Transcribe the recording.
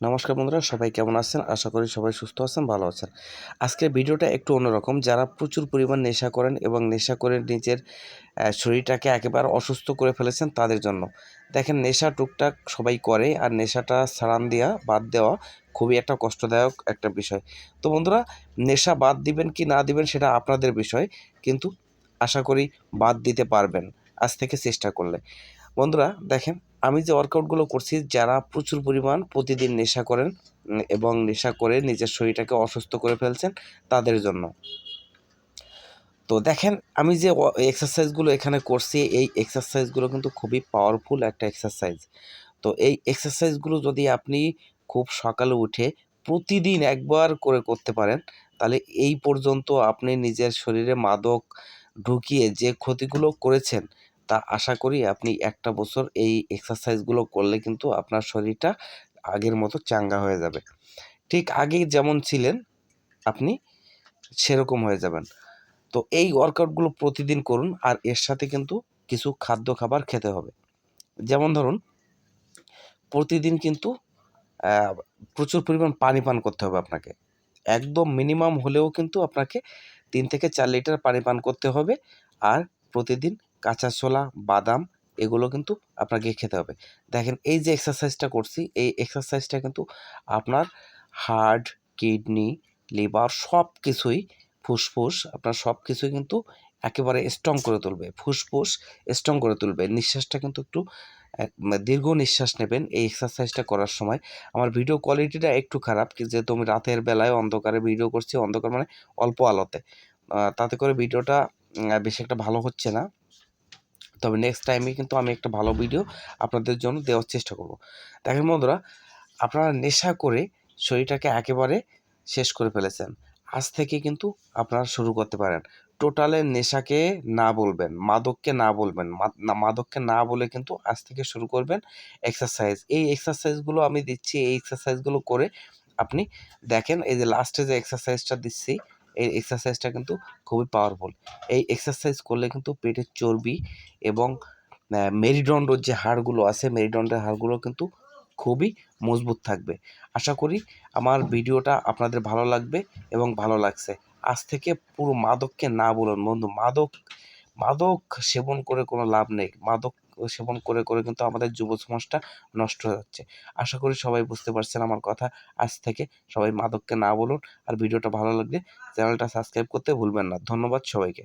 নমস্কার বন্ধুরা, সবাই কেমন আছেন? আশা করি সবাই সুস্থ আছেন, ভালো আছেন। আজকের ভিডিওটা একটু অন্যরকম। যারা প্রচুর পরিমাণ নেশা করেন এবং নেশা করে নিজের শরীরটাকে একেবারে অসুস্থ করে ফেলেছেন তাদের জন্য। দেখেন, নেশা টুকটাক সবাই করে আর নেশাটা ছাড়ান দেওয়া বাদ দেওয়া খুবই একটা কষ্টদায়ক একটা বিষয়। তো বন্ধুরা, নেশা বাদ দিবেন কি না দিবেন সেটা আপনাদের বিষয়, কিন্তু আশা করি বাদ দিতে পারবেন। আজ থেকে চেষ্টা করলে। বন্ধুরা, দেখেন আমি যে ওয়ার্কআউটগুলো করছি, যারা প্রচুর পরিমাণ প্রতিদিন নেশা করেন এবং নেশা করে নিজের শরীরটাকে অসুস্থ করে ফেলছেন তাদের জন্য। তো দেখেন, আমি যে এক্সারসাইজগুলো এখানে করছি, এই এক্সারসাইজগুলো কিন্তু খুবই পাওয়ারফুল একটা এক্সারসাইজ তো এই এক্সারসাইজগুলো যদি আপনি খুব সকালে উঠে প্রতিদিন একবার করে করতে পারেন, তাহলে এই পর্যন্ত আপনি নিজের শরীরে মাদক ঢুকিয়ে যে ক্ষতিগুলো করেছেন তা আশা করি আপনি একটা বছর এই এক্সারসাইজগুলো করলে কিন্তু আপনার শরীরটা আগের মতো চাঙ্গা হয়ে যাবে। ঠিক আগে যেমন ছিলেন, আপনি সেরকম হয়ে যাবেন। তো এই ওয়ার্কআউটগুলো প্রতিদিন করুন আর এর সাথে কিন্তু কিছু খাদ্য খাবার খেতে হবে। যেমন ধরুন, প্রতিদিন কিন্তু প্রচুর পরিমাণ পানি পান করতে হবে আপনাকে। একদম মিনিমাম হলেও কিন্তু আপনাকে তিন থেকে চার লিটার পানি পান করতে হবে আর প্রতিদিন কাঁচা ছোলা, বাদাম, এগুলো কিন্তু আপনাকে খেতে হবে। দেখেন, এই যে এক্সারসাইজটা করছি, এই এক্সারসাইজটা কিন্তু আপনার হার্ট কিডনি লিভার সব কিছুই ফুসফুস, আপনার সব কিছুই কিন্তু একেবারে স্ট্রং করে তুলবে। ফুসফুস স্ট্রং করে তুলবে। নিঃশ্বাসটা কিন্তু একটু দীর্ঘ নিঃশ্বাস নেবেন এই এক্সারসাইজটা করার সময়। আমার ভিডিও কোয়ালিটিটা একটু খারাপ যেহেতু আমি রাতের বেলায় অন্ধকারে ভিডিও করছি, অন্ধকার মানে অল্প আলোতে। তাতে করে ভিডিওটা বেশি একটা ভালো হচ্ছে না। তবে নেক্সট টাইমে কিন্তু আমি একটা ভালো ভিডিও আপনাদের জন্য দেওয়ার চেষ্টা করব। দেখেন বন্ধুরা, আপনারা নেশা করে শরীরটাকে একেবারে শেষ করে ফেলেছেন। আজ থেকে কিন্তু আপনারা শুরু করতে পারেন। টোটালে নেশাকে না বলবেন, মাদককে না বলবেন মাদককে না বলে কিন্তু আজ থেকে শুরু করবেন এক্সারসাইজ এই এক্সারসাইজগুলো আমি দিচ্ছি, এই এক্সারসাইজগুলো করে আপনি দেখেন এই যে লাস্টে যে এক্সারসাইজটা দিচ্ছি এই এক্সারসাইজটা কিন্তু খুবই পাওয়ারফুল এই এক্সারসাইজ করলে কিন্তু পেটের চর্বি এবং মেরুদণ্ডর যে হাড়গুলো আছে, মেরুদণ্ডের হাড়গুলো কিন্তু খুবই মজবুত থাকবে। আশা করি আমার ভিডিওটা আপনাদের ভালো লাগবে এবং ভালো লাগছে। আজ থেকে পুরো মাদককে না বলুন, বন্ধু, মাদক মাদক সেবন করে কোনো লাভ নেই। মাদক সেবন করে করে কিন্তু আমাদের যুব সমাজটা নষ্ট হয়ে যাচ্ছে। আশা করি সবাই বুঝতে পারছেন আমার কথা। আজ থেকে সবাই মাদককে না বলুন। আর ভিডিওটা ভালো লাগলে চ্যানেলটা সাবস্ক্রাইব করতে ভুলবেন না। ধন্যবাদ সবাইকে।